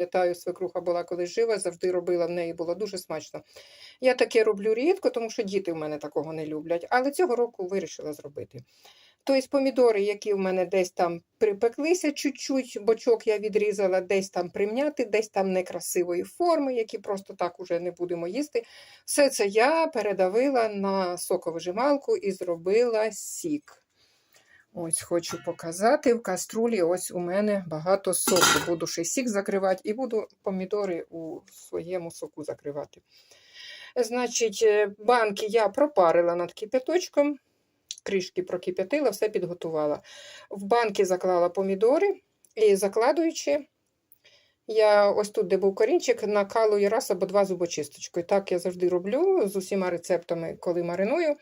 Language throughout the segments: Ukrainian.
Пам'ятаю, свекруха була колись жива, завжди робила в неї було дуже смачно. Я таке роблю рідко, тому що діти в мене такого не люблять, але цього року вирішила зробити. Тобто помідори, які в мене десь там припеклися чуть-чуть, бочок я відрізала, десь там примняти, десь там некрасивої форми, які просто так уже не будемо їсти. Все це я передавила на соковижималку і зробила сік. Ось хочу показати. В каструлі ось у мене багато соку. Буду ще сік закривати і буду помідори у своєму соку закривати. Значить, е, банки я пропарила над кипяточком, кришки прокип'ятила, все підготувала. В банки заклала помідори і закладуючи, я ось тут, де був корінчик, накалую раз або два зубочисточкою. Так я завжди роблю з усіма рецептами, коли мариную.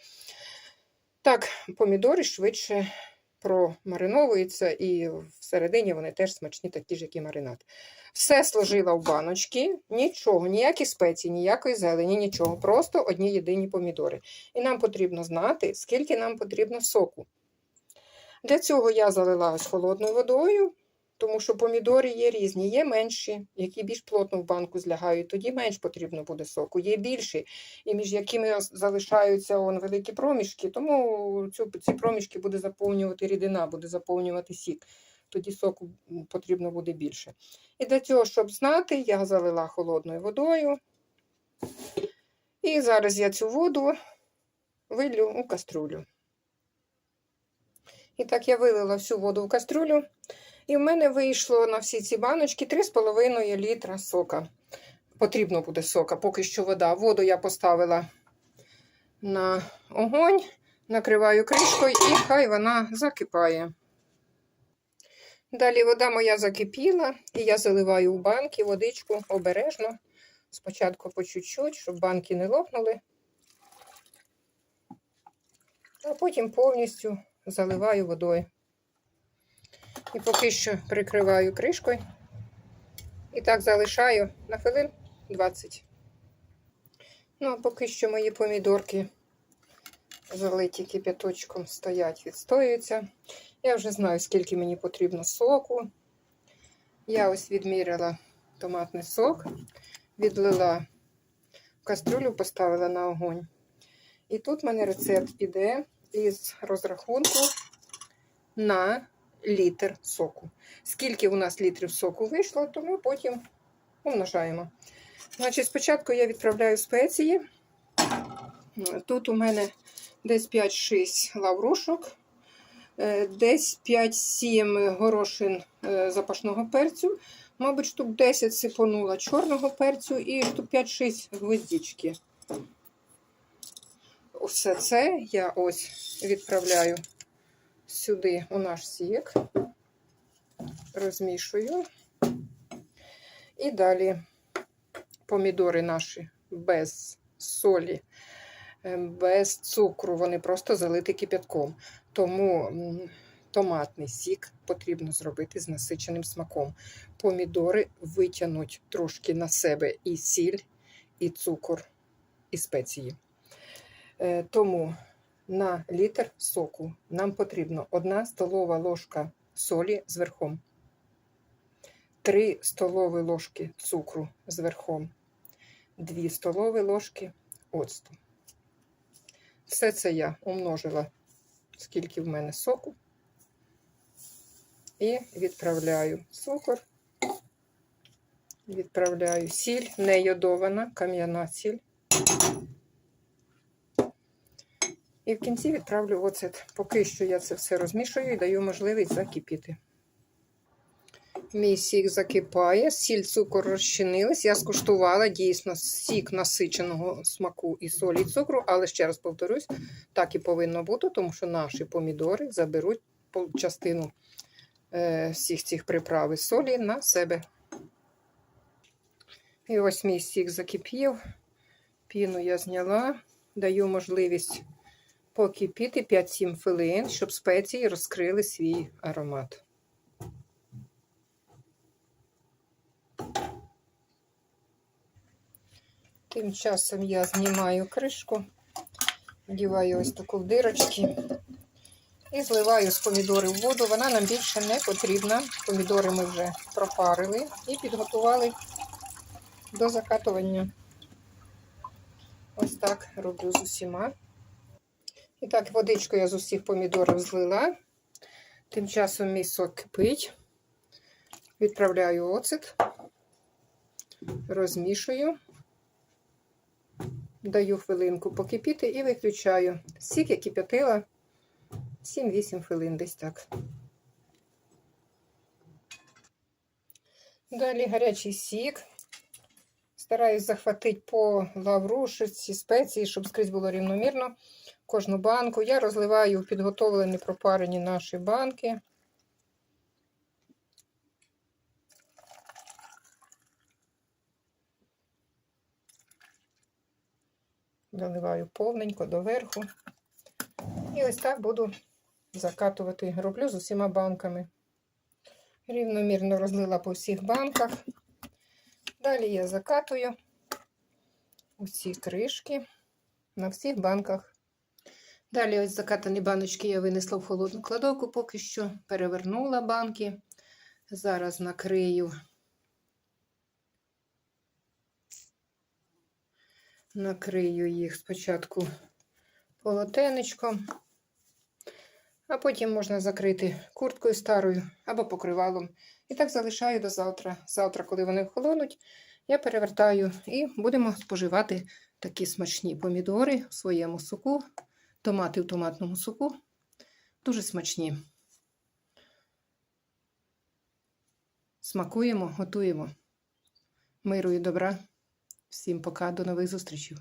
Так, помідори швидше промариновуються, і всередині вони теж смачні, такі ж, як і маринад. Все сложила в баночки, нічого, ніякі спеції, ніякої зелені, нічого, просто одні єдині помідори. І нам потрібно знати, скільки нам потрібно соку. Для цього я залила ось холодною водою, тому що помідори є різні, є менші, які більш плотно в банку злягають, тоді менш потрібно буде соку. Є більші, і між якими залишаються он, великі проміжки, тому цю, ці проміжки буде заповнювати рідина, буде заповнювати сік. Тоді соку потрібно буде більше. І для цього, щоб знати, я залила холодною водою. І зараз я цю воду вилью у каструлю. І так я вилила всю воду в каструлю. І в мене вийшло на всі ці баночки 3,5 літра сока. Потрібно буде сока, поки що вода. Воду я поставила на огонь, накриваю кришкою і хай вона закипає. Далі вода моя закипіла, і я заливаю в банки водичку обережно. Спочатку по чуть-чуть, щоб банки не лопнули. А потім повністю заливаю водою. І поки що прикриваю кришкою. І так залишаю на хвилин 20. Ну, а поки що мої помідорки залиті кип'яточком стоять, відстоюються. Я вже знаю, скільки мені потрібно соку. Я ось відміряла томатний сок, відлила кастрюлю, поставила на огонь. І тут в мене рецепт іде із розрахунку на літр соку. Скільки у нас літрів соку вийшло, то ми потім умножаємо. Значить, спочатку я відправляю спеції. Тут у мене десь 5-6 лаврушок, е, десь 5-7 горошин е, запашного перцю, мабуть, штук 10 сипонула чорного перцю і штук 5-6 гвоздички. Все це я ось відправляю сюди у наш сік, розмішую. І далі помідори наші без солі, е, без цукру, вони просто залиті кип'ятком. Тому томатний сік потрібно зробити з насиченим смаком. Помідори витягнуть трошки на себе і сіль, і цукор, і спеції. Е, Тому на літр соку нам потрібно 1 столова ложка солі з верхом, 3 столові ложки цукру з верхом, 2 столові ложки оцту. Все це я умножила, скільки в мене соку, і відправляю цукор, відправляю сіль, не йодована, кам'яна сіль. І в кінці відправлю оцет. Поки що я це все розмішую і даю можливість закипіти. Мій сік закипає, сіль, цукор розчинились. Я скуштувала дійсно сік насиченого смаку і солі і цукру, але ще раз повторюсь, так і повинно бути, тому що наші помідори заберуть частину е, всіх цих приправ і солі на себе. І ось мій сік закипів. Піну я зняла, даю можливість покипіти 5-7 хвилин, щоб спеції розкрили свій аромат. Тим часом я знімаю кришку, вдіваю ось таку в дирочки і зливаю з помідори в воду. Вона нам більше не потрібна. Помідори ми вже пропарили і підготували до закатування. Ось так роблю з усіма. І так, водичку я з усіх помідорів злила. Тим часом мій кипить. Відправляю оцет, розмішую, даю хвилинку покипіти і виключаю. Сік я кип'ятила 7-8 хвилин десь так. Далі гарячий сік. Стараюсь захватити по лаврушиці, спеції, щоб скрізь було рівномірно. Кожну банку. Я розливаю підготовлені пропарені наші банки. Доливаю повненько доверху. І ось так буду закатувати. Роблю з усіма банками. Рівномірно розлила по всіх банках. Далі я закатую усі кришки на всіх банках. Далі ось закатані баночки я винесла в холодну кладовку, поки що перевернула банки. Зараз накрию. Накрию їх спочатку полотенечком, а потім можна закрити курткою старою або покривалом. І так залишаю до завтра. Завтра, коли вони охолонуть, я перевертаю і будемо споживати такі смачні помідори в своєму соку, томати в томатному соку. Дуже смачні. Смакуємо, готуємо. Миру і добра. Всім пока, до нових зустрічей.